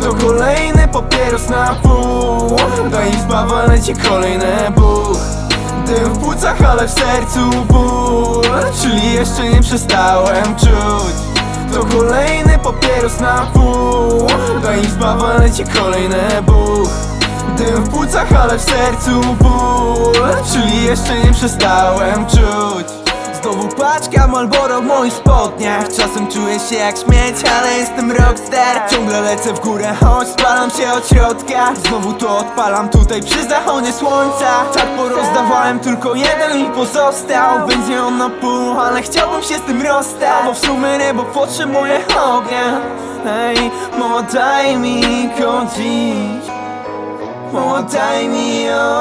To kolejny papieros na pół. Daj zbawa leci kolejne buch. Dym w płucach, ale w sercu ból. Czyli jeszcze nie przestałem czuć. To kolejny papieros na pół. Daj zbawa leci kolejne buch. Dym w płucach, ale w sercu ból. Czyli jeszcze nie przestałem czuć Znowu paczka Malboro w moich spodniach. Czasem czuję się jak śmieć, ale jestem rockstar. Ciągle lecę w górę, choć spalam się od środka. Znowu to odpalam tutaj przy zachodzie słońca. Tak porozdawałem, tylko jeden mi pozostał. Będzie on na pół, ale chciałbym się z tym rozstać. Bo w sumie niebo potrzebuje ognia. Hej, mama daj mi go dziś Mama daj mi ognia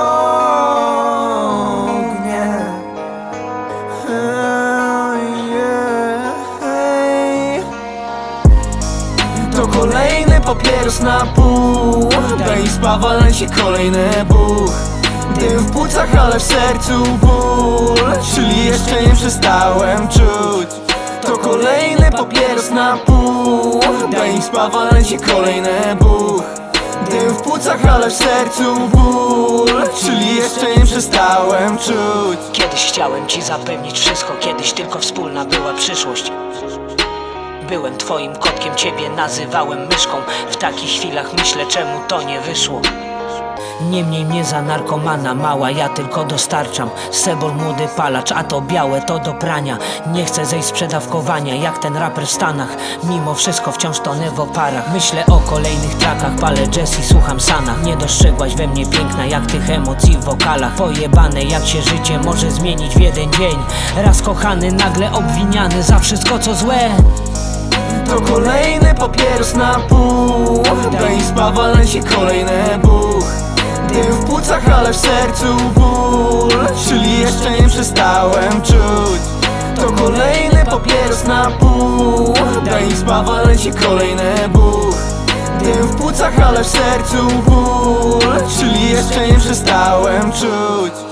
papieros na pół Daj spawa leci kolejny buch. Dym w płucach, ale w sercu ból Czyli jeszcze nie przestałem czuć. To kolejny papieros na pół Daj spawa leci kolejny buch. Dym w płucach, ale w sercu ból Czyli jeszcze nie przestałem czuć. Kiedyś chciałem ci zapewnić wszystko, kiedyś tylko wspólna była przyszłość. Byłem twoim kotkiem, ciebie nazywałem myszką. W takich chwilach myślę, czemu to nie wyszło. Niemniej mnie za narkomana mała, ja tylko dostarczam. Sebol młody palacz, a to białe to do prania. Nie chcę zejść z przedawkowania, jak ten raper w Stanach. Mimo wszystko wciąż tonę w oparach. Myślę o kolejnych trakach, palę jazz i słucham sana. Nie dostrzegłaś we mnie piękna, jak tych emocji w wokalach. Pojebane, jak się życie może zmienić w jeden dzień. Raz kochany, nagle obwiniany za wszystko co złe To kolejny papieros na pół. Daj spawa leci kolejny buch. Dym w płucach, ale w sercu ból. Czyli jeszcze nie przestałem czuć. To kolejny papieros na pół. Daj spawa leci kolejny buch. Dym w płucach, ale w sercu ból. Czyli jeszcze nie przestałem czuć